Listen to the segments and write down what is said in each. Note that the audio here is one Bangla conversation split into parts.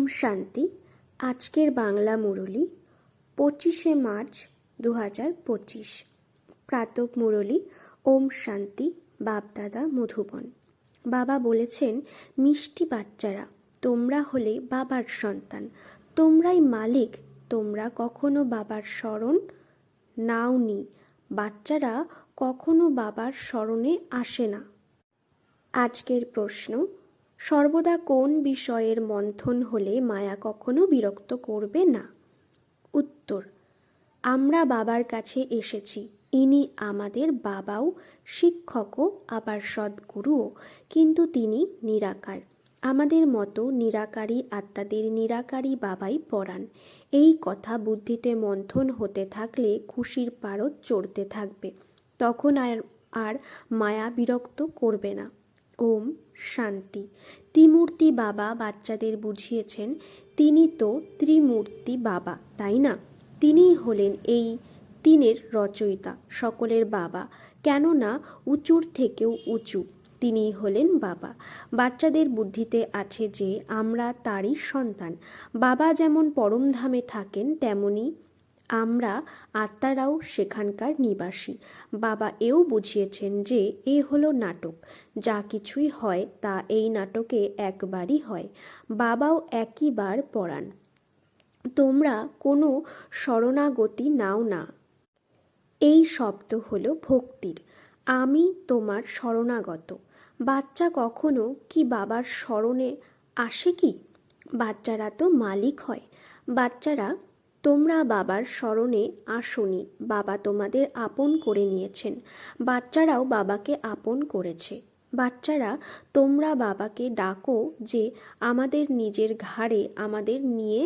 ওম শান্তি। আজকের বাংলা মুরলি, পঁচিশে মার্চ দু হাজার পঁচিশ। প্রাতক মুরলি, ওম শান্তি, বাপদাদা মধুবন। বাবা বলেছেন, মিষ্টি বাচ্চারা, তোমরা হলে বাবার সন্তান। তোমরাই মালিক, তোমরা কখনো বাবার স্মরণ নাও নাওনি। বাচ্চারা কখনো বাবার স্মরণে আসে না। আজকের প্রশ্ন সর্বদা কোন বিষয়ের মন্থন হলে মায়া কখনো বিরক্ত করবে না? উত্তর, আমরা বাবার কাছে এসেছি, ইনি আমাদের বাবাও, শিক্ষকও, আবার সদ্গুরুও, কিন্তু তিনি নিরাকার। আমাদের মতো নিরাকারী আত্মাদের নিরাকারী বাবাই পড়ান এই কথা বুদ্ধিতে মন্থন হতে থাকলে খুশির পারদ চড়তে থাকবে, তখন আর আর মায়া বিরক্ত করবে না। ওম শান্তি। ত্রিমূর্তি বাবা বাচ্চাদের বুঝিয়েছেন, তিনি তো ত্রিমূর্তি বাবা, তাই না? তিনিই হলেন এই তিনের রচয়িতা, সকলের বাবা। কেননা উঁচুর থেকেও উঁচু তিনিই হলেন বাবা। বাচ্চাদের বুদ্ধিতে আছে যে আমরা তারই সন্তান। বাবা যেমন পরমধামে থাকেন, তেমনি আমরা আত্মারাও সেখানকার নিবাসী। বাবা এও বুঝিয়েছেন যে এ হলো নাটক। যা কিছুই হয় তা এই নাটকে একবারই হয়। বাবাও একইবার পড়ান। তোমরা কোনো শরণাগতি নাও না। এই শব্দ হলো ভক্তির। আমি তোমার শরণাগত। বাচ্চা কখনো কি বাবার স্মরণে আসে কি? বাচ্চারা তো মালিক হয়। বাচ্চারা তোমরা বাবার স্মরণে আসনি, বাবা তোমাদের আপন করে নিয়েছেন, বাচ্চারাও বাবাকে আপন করেছে। বাচ্চারা, তোমরা বাবাকে ডাকো যে আমাদের নিজের ঘাড়ে আমাদের নিয়ে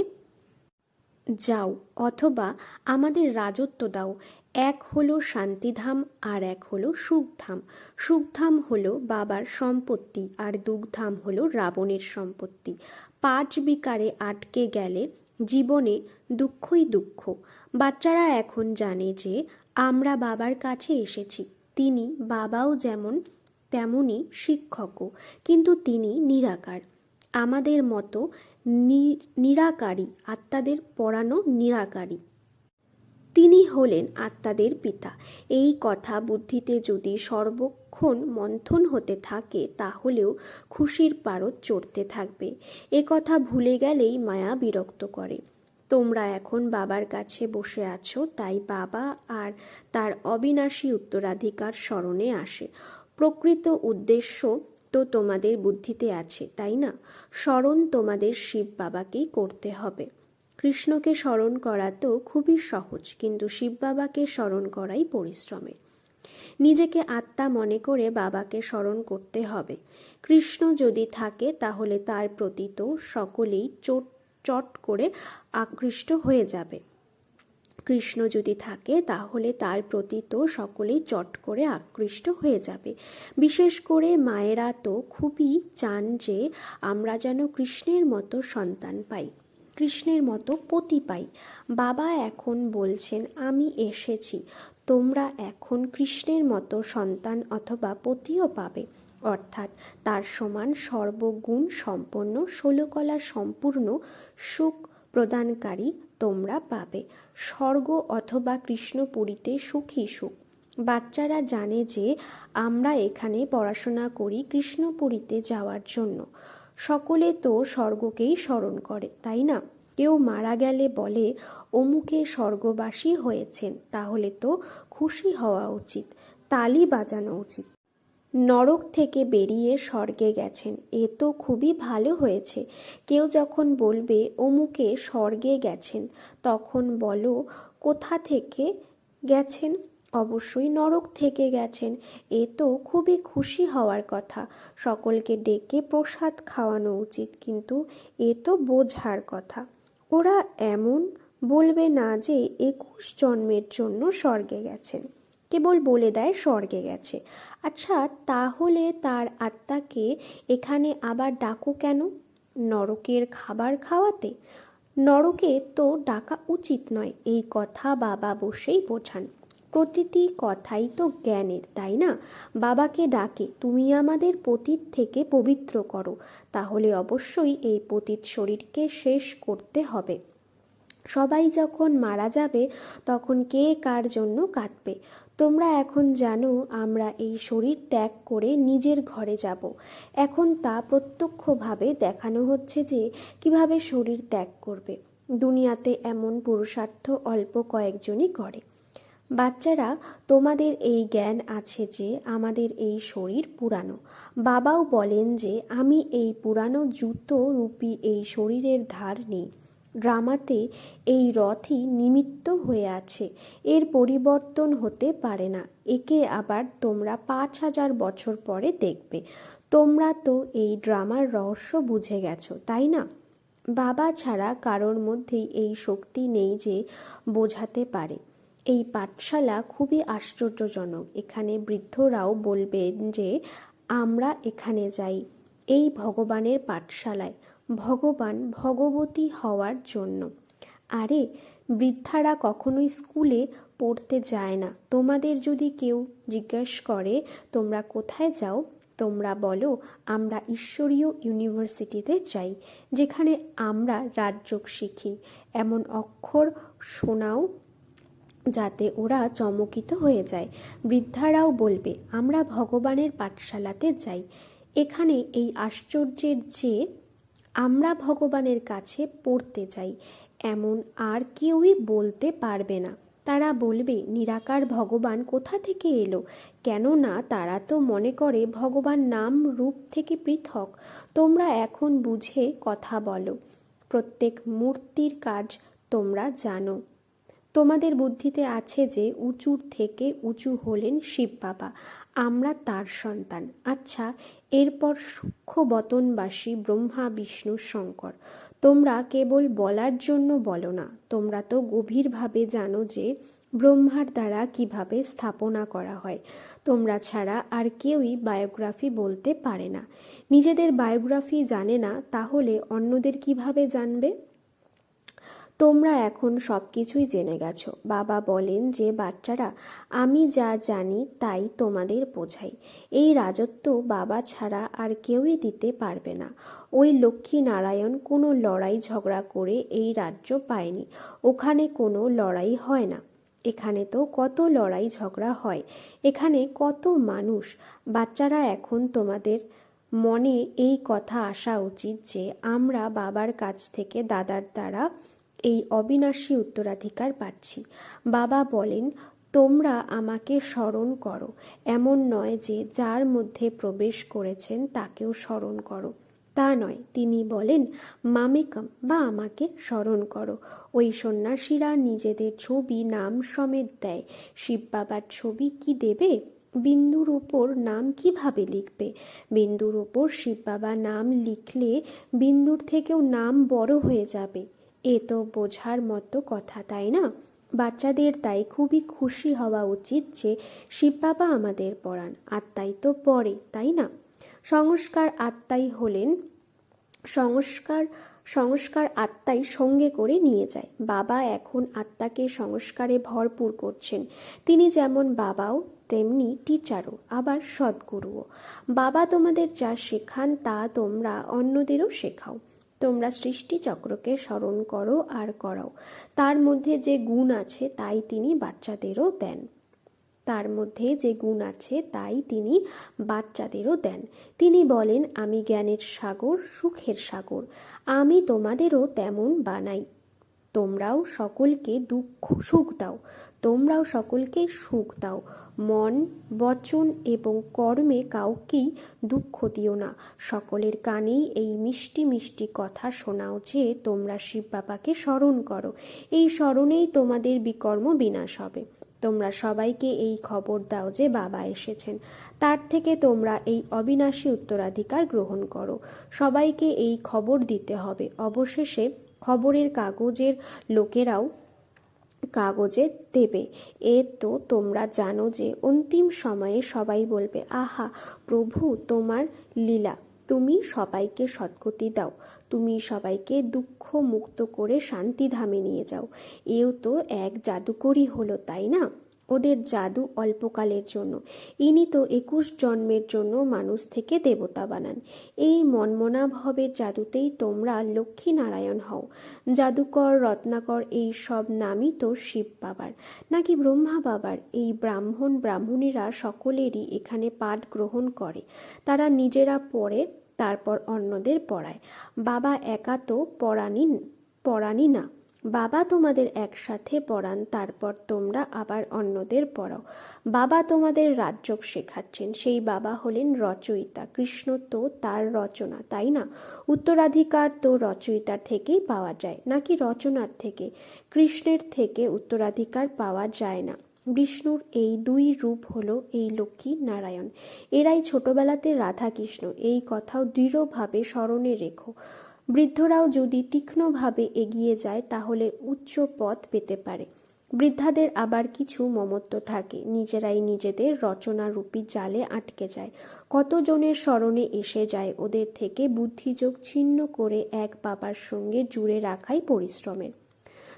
যাও, অথবা আমাদের রাজত্ব দাও। এক হলো শান্তিধাম আর এক হলো সুখধাম। সুখধাম হলো বাবার সম্পত্তি আর দুগ্ধাম হলো রাবণের সম্পত্তি। পাঁচ বিকারে আটকে গেলে জীবনে দুঃখই দুঃখ। বাচ্চারা এখন জানে যে আমরা বাবার কাছে এসেছি। তিনি বাবাও যেমন, তেমনই শিক্ষকও, কিন্তু তিনি নিরাকার। আমাদের মতো নিরাকারী আত্মাদের পড়ানো নিরাকারী। তিনি হলেন আত্মাদের পিতা। এই কথা বুদ্ধিতে যদি সর্বক্ষণ মন্থন হতে থাকে, তাহলেও খুশির পারদ চড়তে থাকবে। এ কথা ভুলে গেলেই মায়া বিরক্ত করে। তোমরা এখন বাবার কাছে বসে আছো, তাই বাবা আর তার অবিনাশী উত্তরাধিকার স্মরণে আসে। প্রকৃত উদ্দেশ্য তো তোমাদের বুদ্ধিতে আছে, তাই না? স্মরণ তোমাদের শিব বাবাকেই করতে হবে। কৃষ্ণকে স্মরণ করা তো খুবই সহজ, কিন্তু শিব বাবাকে স্মরণ করাই পরিশ্রমের। নিজেকে আত্মা মনে করে বাবাকে স্মরণ করতে হবে। কৃষ্ণ যদি থাকে, তাহলে তার প্রতি তো সকলেই চোট, চট করে আকৃষ্ট হয়ে যাবে। কৃষ্ণ যদি থাকে, তাহলে তার প্রতি তো সকলেই চট করে আকৃষ্ট হয়ে যাবে। বিশেষ করে মায়েরা তো খুবই চান যে আমরা যেন কৃষ্ণের মতো সন্তান পাই, কৃষ্ণের মতো পতি পাই। বাবা এখন বলছেন, আমি এসেছি তোমরা এখন কৃষ্ণের মতো সন্তান অথবা পতিও পাবে। অর্থাৎ তার সমান সর্বগুণ সম্পন্ন ষোলকলা সম্পূর্ণ সুখ প্রদানকারী তোমরা পাবে। স্বর্গ অথবা কৃষ্ণপুরীতে সুখী সুখ। বাচ্চারা জানে যে আমরা এখানে পড়াশোনা করি কৃষ্ণপুরীতে যাওয়ার জন্য। সকলে তো স্বর্গকেই স্মরণ করে, তাই না? কেউ মারা গেলে বলে অমুকে স্বর্গবাসী হয়েছেন, তাহলে তো খুশি হওয়া উচিত, তালি বাজানো উচিত। নরক থেকে বেরিয়ে স্বর্গে গেছেন, এ তো খুবই ভালো হয়েছে। কেউ যখন বলবে, অমুকে স্বর্গে গেছেন তখন বলো, কোথা থেকে গেছেন? অবশ্যই নরক থেকে গেছেন, এ তো খুবই খুশি হওয়ার কথা। সকলকে ডেকে প্রসাদ খাওয়ানো উচিত, কিন্তু এ তো বোঝার কথা। ওরা এমন বলবে না যে একুশ জন্মের জন্য স্বর্গে গেছেন কেবল বলে দেয় স্বর্গে গেছে। আচ্ছা তাহলে তার আত্মাকে এখানে আবার ডাকো কেন? নরকের খাবার খাওয়াতে? নরকে তো ডাকা উচিত নয়, এই কথা বাবা বসেই বোঝান। প্রতিটি কথাই তো জ্ঞানের, তাই না? বাবাকে ডাকে, তুমি আমাদের পতীত থেকে পবিত্র করো, তাহলে অবশ্যই এই পতীত শরীরকে শেষ করতে হবে। সবাই যখন মারা যাবে, তখন কে কার জন্য কাঁদবে? তোমরা এখন জানো, আমরা এই শরীর ত্যাগ করে নিজের ঘরে যাব। এখন তা প্রত্যক্ষভাবে দেখানো হচ্ছে যে, কীভাবে শরীর ত্যাগ করবে। দুনিয়াতে এমন পুরুষার্থ অল্প কয়েকজনই করে। বাচ্চারা, তোমাদের এই জ্ঞান আছে যে আমাদের এই শরীর পুরানো। বাবাও বলেন যে, আমি এই পুরানো জুতো রূপী এই শরীরের ধার নেই। ড্রামাতে এই রথই নিমিত্ত হয়ে আছে। এর পরিবর্তন হতে পারে না। একে আবার তোমরা পাঁচ হাজার বছর পরে দেখবে। তোমরা তো এই ড্রামার রহস্য বুঝে গেছো, তাই না? বাবা ছাড়া কারোর মধ্যেই এই শক্তি নেই যে বোঝাতে পারে। এই পাঠশালা খুবই আশ্চর্যজনক। এখানে বৃদ্ধরাও বলবেন যে, আমরা এখানে যাই এই ভগবানের পাঠশালায়। ভগবান ভগবতী হওয়ার জন্য। আরে, বৃদ্ধারা কখনোই স্কুলে পড়তে যায় না। তোমাদের যদি কেউ জিজ্ঞেস করে, তোমরা কোথায় যাও? তোমরা বলো, আমরা ঈশ্বরীয় ইউনিভার্সিটিতে যাই, যেখানে আমরা রাজযোগ শিখি। এমন অক্ষর শোনাও যাতে ওরা চমকিত হয়ে যায়। বৃদ্ধারাও বলবে, আমরা ভগবানের পাঠশালাতে যাই। এখানে এই আশ্চর্যের যে, আমরা ভগবানের কাছে পড়তে যাই, এমন আর কেউই বলতে পারবে না। তারা বলবে, নিরাকার ভগবান কোথা থেকে এলো? কেননা তারা তো মনে করে ভগবান নাম রূপ থেকে পৃথক। তোমরা এখন বুঝে কথা বলো। প্রত্যেক মূর্তির কাজ তোমরা জানো। তোমাদের বুদ্ধিতে আছে যে উঁচুর থেকে উঁচু হলেন শিব বাবা, আমরা তার সন্তান। আচ্ছা এরপর সূক্ষ্ম বতনবাসী ব্রহ্মা, বিষ্ণু, শঙ্কর, তোমরা কেবল বলার জন্য বলো না, তোমরা তো গভীরভাবে জানো যে ব্রহ্মার দ্বারা কীভাবে স্থাপনা করা হয়। তোমরা ছাড়া আর কেউই বায়োগ্রাফি বলতে পারে না। নিজেদের বায়োগ্রাফি জানে না, তাহলে অন্যদের কীভাবে জানবে? তোমরা এখন সব কিছুই জেনে গেছো। বাবা বলেন যে, বাচ্চারা, আমি যা জানি তাই তোমাদের বোঝাই। এই রাজত্ব বাবা ছাড়া আর কেউই দিতে পারবে না। ওই লক্ষ্মী নারায়ণ কোনো লড়াই ঝগড়া করে এই রাজ্য পায়নি। ওখানে কোনো লড়াই হয় না। এখানে তো কত লড়াই ঝগড়া হয়। এখানে কত মানুষ। বাচ্চারা এখন তোমাদের মনে এই কথা আসা উচিত যে, আমরা বাবার কাছ থেকে দাদার দ্বারা এই অবিনাশী উত্তরাধিকার পাচ্ছি। বাবা বলেন, তোমরা আমাকে স্মরণ করো। এমন নয় যে যার মধ্যে প্রবেশ করেছেন তাকেও স্মরণ করো। তা নয়। তিনি বলেন, মামেকম, বা আমাকে স্মরণ করো। ওই সন্ন্যাসীরা নিজেদের ছবি নাম সমেত দেয়। শিব বাবার ছবি কি দেবে? বিন্দুর ওপর নাম কীভাবে লিখবে? বিন্দুর ওপর শিব বাবা নাম লিখলে বিন্দুর থেকেও নাম বড় হয়ে যাবে। এ তো বোঝার মতো কথা, তাই না? বাচ্চাদের তাই খুবই খুশি হওয়া উচিত যে শিব বাবা আমাদের পড়ান। আত্মাই তো পড়ে, তাই না? সংস্কার আত্মাই হলেন, সংস্কার সংস্কার আত্মাই সঙ্গে করে নিয়ে যায়। বাবা এখন আত্মাকে সংস্কারে ভরপুর করছেন। তিনি যেমন বাবাও, তেমনি টিচারও, আবার সদ্গুরুও। বাবা তোমাদের যা শেখান তা তোমরা অন্যদেরও শেখাও। তোমরা সৃষ্টিচক্রকে স্মরণ করো আর করাও। তার মধ্যে যে গুণ আছে, তাই তিনি বাচ্চাদেরও দেন। তার মধ্যে যে গুণ আছে, তাই তিনি বাচ্চাদেরও দেন। তিনি বলেন, আমি জ্ঞানের সাগর, সুখের সাগর। আমি তোমাদেরও তেমন বানাই। তোমরাও সকলকে দুঃখ, সুখ দাও। তোমরাও সকলকে সুখ দাও। মন, বচন এবং কর্মে কাউকেই দুঃখ দিও না। সকলের কানেই এই মিষ্টি মিষ্টি কথা শোনাও যে তোমরা শিব বাবাকে স্মরণ করো। এই স্মরণেই তোমাদের বিকর্ম বিনাশ হবে। তোমরা সবাইকে এই খবর দাও যে বাবা এসেছেন। তার থেকে তোমরা এই অবিনাশী উত্তরাধিকার গ্রহণ করো। সবাইকে এই খবর দিতে হবে। অবশেষে খবরের কাগজের লোকেরাও কাগজে দেবে। এ তো তোমরা জানো যে অন্তিম সময়ে সবাই বলবে, আহা, প্রভু, তোমার লীলা। তুমি সবাইকে সৎগতি দাও। তুমি সবাইকে দুঃখ মুক্ত করে শান্তিধামে নিয়ে যাও। এও তো এক জাদুকরী হলো, তাই না? ওদের জাদু অল্পকালের জন্য। ইনি তো একুশ জন্মের জন্য মানুষ থেকে দেবতা বানান। এই মনমনা ভবের জাদুতেই তোমরা লক্ষ্মী নারায়ণ হও। জাদুকর, রত্নাকর এই সব নামই তো শিব বাবার। নাকি ব্রহ্মা বাবার? এই ব্রাহ্মণ, ব্রাহ্মণীরা সকলেরই এখানে পাঠ গ্রহণ করে। তারা নিজেরা পড়ে, তারপর অন্যদের পড়ায়। বাবা একা তো পড়ানি পড়ানি না। বাবা তোমাদের একসাথে পড়ান, তারপর তোমরা আবার অন্যদের পড়াও। বাবা তোমাদের রাজ্যক শেখাচ্ছেন, সেই বাবা হলেন রচয়িতা। কৃষ্ণ তো তার রচনা, তাই না? উত্তরাধিকার তো রচয়িতার থেকেই পাওয়া যায়, নাকি রচনার থেকে? কৃষ্ণের থেকে উত্তরাধিকার পাওয়া যায় না। বিষ্ণুর এই দুই রূপ হলো এই লক্ষ্মী নারায়ণ। এরাই ছোটবেলাতে রাধাকৃষ্ণ, এই কথাও দৃঢ়ভাবে স্মরণে রেখো। বৃদ্ধরাও যদি তীক্ষ্ণভাবে এগিয়ে যায়, তাহলে উচ্চ পথ পেতে পারে। বৃদ্ধাদের আবার কিছু মমত্ব থাকে। নিজেরাই নিজেদের রচনারূপী জালে আটকে যায়। কতজনের স্মরণে এসে যায় ওদের থেকে বুদ্ধিযোগ ছিন্ন করে এক বাবার সঙ্গে জুড়ে রাখাই পরিশ্রমের।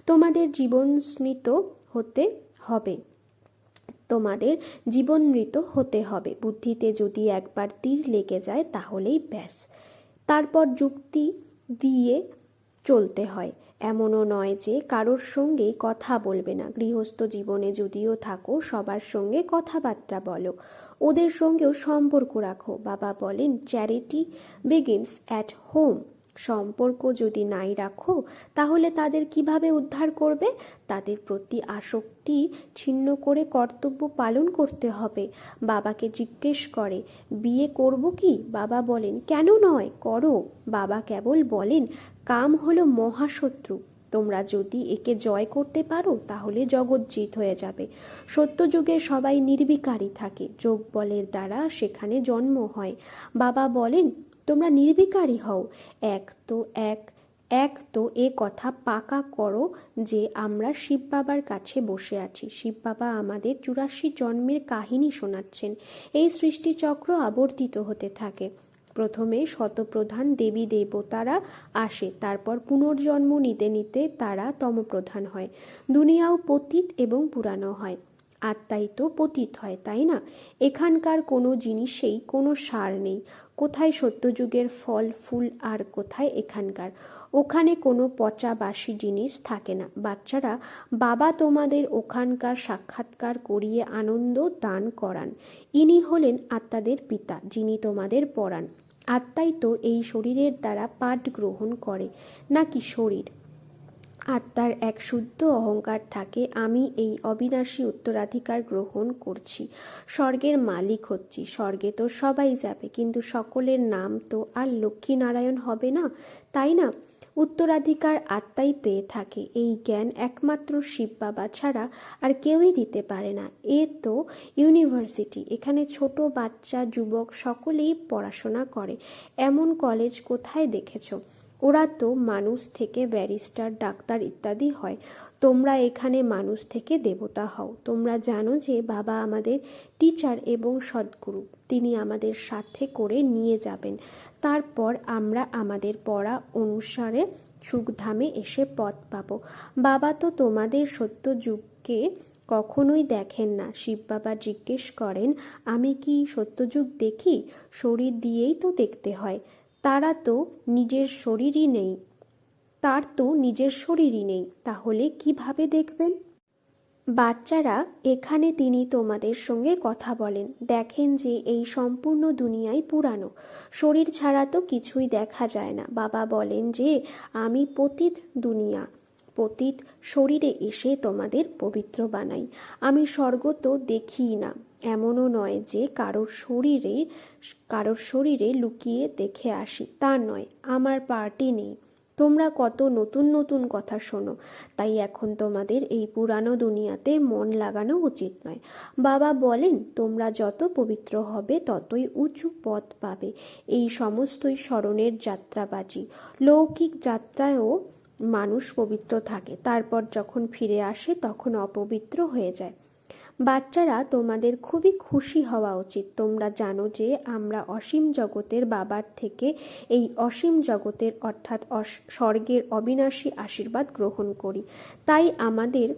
তোমাদের জীবন স্মৃত হতে হবে। তোমাদের জীবন জীবনমৃত হতে হবে। বুদ্ধিতে যদি একবার তীর লেগে যায়, তাহলেই ব্যাস। তারপর যুক্তি দিয়ে চলতে হয়। এমনও নয় যে কারোর সঙ্গেই কথা বলবে না। গৃহস্থ জীবনে যদিও থাকো, সবার সঙ্গে কথাবার্তা বলো। ওদের সঙ্গেও সম্পর্ক রাখো। বাবা বলেন চ্যারিটি বিগিনস অ্যাট হোম সম্পর্ক যদি নাই রাখো, তাহলে তাদের কীভাবে উদ্ধার করবে? তাদের প্রতি আসক্তি ছিন্ন করে কর্তব্য পালন করতে হবে। বাবাকে জিজ্ঞেস করে, বিয়ে করব কি? বাবা বলেন, কেন নয়, করো। বাবা কেবল বলেন, কাম হলো মহাশত্রু। তোমরা যদি একে জয় করতে পারো, তাহলে জগৎ জিত হয়ে যাবে। সত্যযুগে সবাই নির্বিকারী থাকে। যোগ বলের দ্বারা সেখানে জন্ম হয়। বাবা বলেন তোমরা নির্বিকারী হও। এক তো এক এক তো এ কথা পাকা করো যে আমরা শিব বাবার কাছে বসে আছি। শিব বাবা আমাদের চুরাশি জন্মের কাহিনী শোনাচ্ছেন। এই সৃষ্টিচক্র আবর্তিত হতে থাকে। প্রথমে শতপ্রধান দেবী দেবতারা আসে, তারপর পুনর্জন্ম নিতে নিতে তারা তমপ্রধান হয়। দুনিয়াও পতীত এবং পুরানো হয়। আত্মাই তো পতীত হয়, তাই না? এখানকার কোনো জিনিসেই কোনো সার নেই। কোথায় সত্যযুগের ফল, ফুল আর কোথায় এখানকার? ওখানে কোনো পচা বাসি জিনিস থাকে না। বাচ্চারা, বাবা তোমাদের ওখানকার সাক্ষাৎকার করিয়ে আনন্দ দান করান। ইনি হলেন আত্মাদের পিতা, যিনি তোমাদের পড়ান আত্মাই তো এই শরীরের দ্বারা পাঠ গ্রহণ করে, নাকি শরীর? আত্মার এক শুদ্ধ অহংকার থাকে, আমি এই অবিনাশী উত্তরাধিকার গ্রহণ করছি। স্বর্গের মালিক হচ্ছি, স্বর্গে তো সবাই যাবে, কিন্তু সকলের নাম তো আর লক্ষ্মীনারায়ণ হবে না, তাই না? উত্তরাধিকার আত্মাই পেয়ে থাকে, এই জ্ঞান একমাত্র শিব বাবা ছাড়া আর কেউই দিতে পারে না। এ তো ইউনিভার্সিটি, এখানে ছোট বাচ্চা, যুবক, সকলেই পড়াশোনা করে। এমন কলেজ কোথায় দেখেছ? ওরা তো মানুষ থেকে ব্যারিস্টার, ডাক্তার ইত্যাদি হয়। তোমরা এখানে মানুষ থেকে দেবতা হও। তোমরা জানো যে বাবা আমাদের টিচার এবং সদ্গুরু। তিনি আমাদের সাথে করে নিয়ে যাবেন। তারপর আমরা আমাদের পড়া অনুসারে সুখধামে এসে পথ পাব। বাবা তো তোমাদের সত্য যুগকে কখনোই দেখেন না। শিব বাবা জিজ্ঞেস করেন, আমি কি সত্যযুগ দেখি? শরীর দিয়েই তো দেখতে হয়। তারা তো নিজের শরীরই নেই। তার তো নিজের শরীরই নেই। তাহলে কীভাবে দেখবেন? বাচ্চারা এখানে তিনি তোমাদের সঙ্গে কথা বলেন। দেখেন যে এই সম্পূর্ণ দুনিয়াই পুরানো। শরীর ছাড়া তো কিছুই দেখা যায় না। বাবা বলেন যে, আমি পতিত দুনিয়া। পতিত শরীরে এসে তোমাদের পবিত্র বানাই। আমি স্বর্গ তো দেখি না। এমনও নয় যে কারোর শরীরে কারোর শরীরে লুকিয়ে দেখে আসি। তা নয়, আমার পার্টি নেই। তোমরা কত নতুন নতুন কথা শোনো, তাই এখন তোমাদের এই পুরানো দুনিয়াতে মন লাগানো উচিত নয়। বাবা বলেন, তোমরা যত পবিত্র হবে, ততই উঁচু পথ পাবে। এই সমস্তই স্মরণের যাত্রাবাজি। লৌকিক যাত্রায়ও মানুষ পবিত্র থাকে। তারপর যখন ফিরে আসে, তখন অপবিত্র হয়ে যায়। বাচ্চারা তোমাদের খুবই খুশি হওয়া উচিত। তোমরা জানো যে আমরা অসীম জগতের বাবার থেকে এই অসীম জগতের অর্থাৎ স্বর্গের অবিনাশী আশীর্বাদ গ্রহণ করি। তাই আমাদের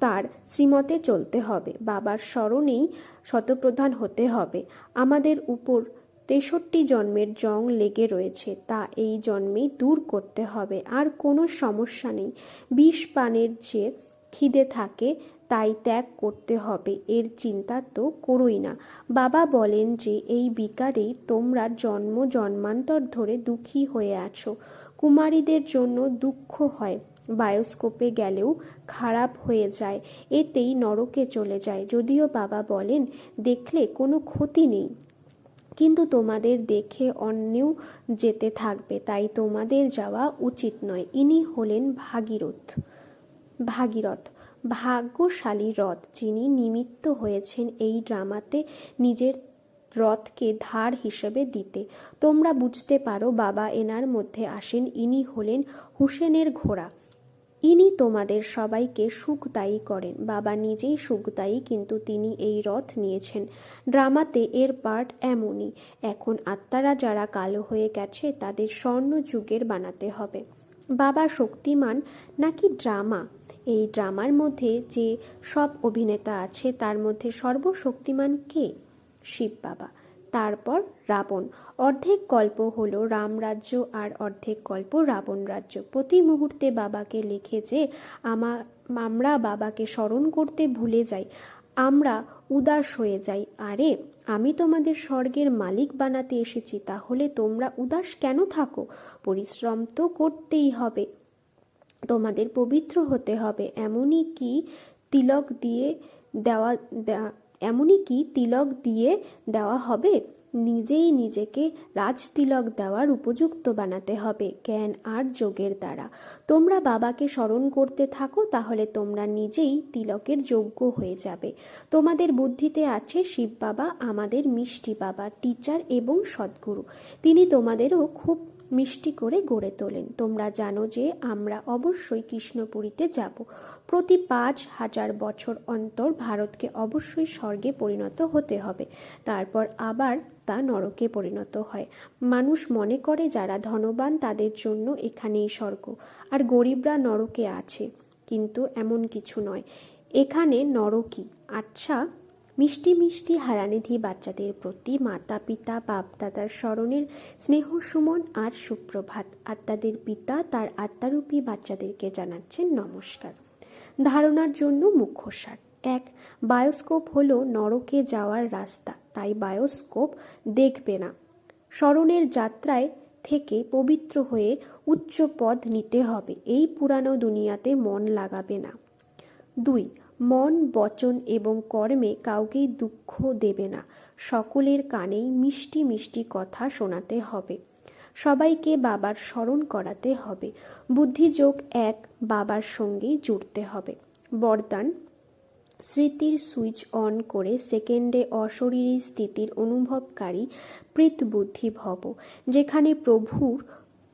তার শ্রীমতে চলতে হবে। বাবার স্মরণেই শতপ্রধান হতে হবে। আমাদের উপর তেষট্টি জন্মের জং লেগে রয়েছে। তা এই জন্মেই দূর করতে হবে। আর কোনো সমস্যা নেই। বিষ পানের যে খিদে থাকে তাই ত্যাগ করতে হবে, এর চিন্তা তো করোই না। বাবা বলেন যে, এই বিকারেই তোমরা জন্ম জন্মান্তর ধরে দুঃখী হয়ে আছো। কুমারীদের জন্য দুঃখ হয়, বায়োস্কোপে গেলেও খারাপ হয়ে যায়, এতেই নরকে চলে যায়। যদিও বাবা বলেন, দেখলে কোনো ক্ষতি নেই, কিন্তু তোমাদের দেখে অন্যেও যেতে থাকবে, তাই তোমাদের যাওয়া উচিত নয়। ইনি হলেন ভাগীরথ। ভাগীরথ। ভাগ্যশালী রথ, যিনি নিমিত্ত হয়েছেন এই ড্রামাতে নিজের রথকে ধার হিসেবে দিতে। তোমরা বুঝতে পারো, বাবা এনার মধ্যে আসেন, ইনি হলেন হুসেনের ঘোড়া। ইনি তোমাদের সবাইকে সুখদায়ী করেন। বাবা নিজেই সুখদায়ী, কিন্তু তিনি এই রথ নিয়েছেন। ড্রামাতে এর পার্ট এমনই, এখন আত্মারা যারা কালো হয়ে গেছে, তাদের স্বর্ণ যুগের বানাতে হবে। বাবা শক্তিমান নাকি ড্রামা? এই ড্রামার মধ্যে যে সব অভিনেতা আছে, তার মধ্যে সর্বশক্তিমান কে? শিব বাবা। তারপর রাবণ। অর্ধেক গল্প হলো রামরাজ্য আর অর্ধেক গল্প রাবণ রাজ্য। প্রতি মুহূর্তে বাবাকে লিখে যে, আমা আমরা বাবাকে স্মরণ করতে ভুলে যাই। আমরা উদাস হয়ে যাই। আরে, আমি তোমাদের স্বর্গের মালিক বানাতে এসেছি, তাহলে তোমরা উদাস কেন থাকো? পরিশ্রম তো করতেই হবে। তোমাদের পবিত্র হতে হবে। এমনই কি তিলক দিয়ে দেওয়া এমনই কি তিলক দিয়ে দেওয়া হবে? নিজেই নিজেকে রাজতিলক দেওয়ার উপযুক্ত বানাতে হবে, জ্ঞান আর যোগের দ্বারা। তোমরা বাবাকে স্মরণ করতে থাকো, তাহলে তোমরা নিজেই তিলকের যোগ্য হয়ে যাবে। তোমাদের বুদ্ধিতে আছে শিব বাবা, আমাদের মিষ্টি বাবা টিচার এবং সদ্গুরু। তিনি তোমাদেরও খুব মিষ্টি করে গড়ে তোলেন। তোমরা জানো যে আমরা অবশ্যই কৃষ্ণপুরীতে যাব। প্রতি পাঁচ হাজার বছর অন্তর ভারতকে অবশ্যই স্বর্গে পরিণত হতে হবে। তারপর আবার তা নরকে পরিণত হয়। মানুষ মনে করে যারা ধনবান তাদের জন্য এখানেই স্বর্গ, আর গরিবরা নরকে আছে। কিন্তু এমন কিছু নয়। এখানে নরকই। আচ্ছা মিষ্টি মিষ্টি হারানিধি বাচ্চাদের প্রতি মাতা পিতা বাপ দাদার স্মরণের স্নেহ সুমন আর সুপ্রভাত। আত্মাদের পিতা তার আত্মারূপী বাচ্চাদেরকে জানাচ্ছেন নমস্কার। ধারণার জন্য মুখ্যসার এক, বায়োস্কোপ হলো নরকে যাওয়ার রাস্তা, তাই বায়োস্কোপ দেখবে না। স্মরণের যাত্রায় থেকে পবিত্র হয়ে উচ্চ পদ নিতে হবে, এই পুরানো দুনিয়াতে মন লাগাবে না। দুই মন, বচন এবং কর্মে কাউকেই দুঃখ দেবে না। সকলের কানেই মিষ্টি মিষ্টি কথা শোনাতে হবে। সবাইকে বাবার স্মরণ করাতে হবে। বুদ্ধিযোগ এক, বাবার সঙ্গেই জুড়তে হবে। বরদান, স্মৃতির সুইচ অন করে সেকেন্ডে অশরীরী স্থিতির অনুভবকারী প্রীত বুদ্ধি ভব, যেখানে প্রভুর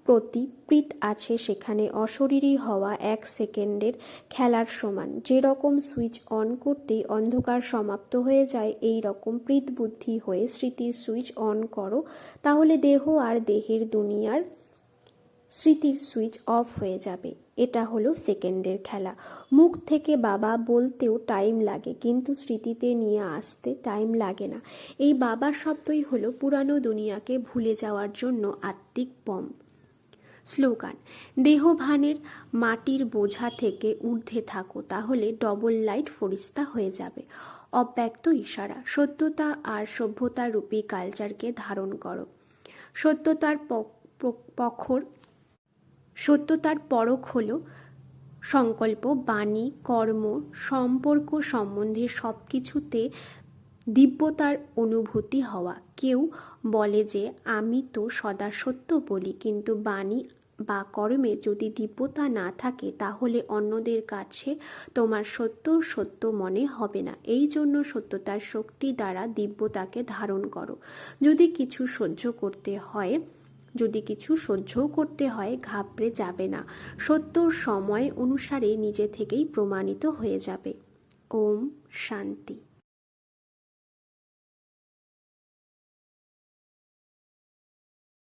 প্রতি প্রীত আছে সেখানে অশরীরী হওয়া এক সেকেন্ডের খেলার সমান। যে রকম সুইচ অন করতেই অন্ধকার সমাপ্ত হয়ে যায়, এই রকম প্রীত বুদ্ধি হয়ে স্মৃতির সুইচ অন করো, তাহলে দেহ আর দেহের দুনিয়ার স্মৃতির সুইচ অফ হয়ে যাবে। এটা হলো সেকেন্ডের খেলা। মুখ থেকে বাবা বলতেও টাইম লাগে, কিন্তু স্মৃতিতে নিয়ে আসতে টাইম লাগে না। এই বাবা শব্দই হলো পুরানো দুনিয়াকে ভুলে যাওয়ার জন্য আত্মিক পম্প স্লোগান, দেহভানের মাটির বোঝা থেকে ঊর্ধ্বে থাকো, তাহলে ডবল লাইট ফরিস্তা হয়ে যাবে। অব্যক্ত ইশারা, সত্যতা আর সভ্যতা রূপী কালচারকে ধারণ করো। সত্যতার পখর, সত্যতার পরখ হল সংকল্প, বাণী, কর্ম, সম্পর্ক সম্বন্ধে সব কিছুতে দিব্যতার অনুভূতি হওয়া। কেউ বলে যে, আমি তো সদা সত্য বলি, কিন্তু বাণী বা কর্মে যদি দিব্যতা না থাকে, তাহলে অন্যদের কাছে তোমার সত্য সত্য মনে হবে না। এই জন্য সত্যতার শক্তি দ্বারা দিব্যতাকে ধারণ করো। যদি কিছু সহ্য করতে হয়, যদি কিছু সহ্যও করতে হয়, ঘাবড়ে যাবে না। সত্যর সময় অনুসারে নিজে থেকেই প্রমাণিত হয়ে যাবে। ওম শান্তি।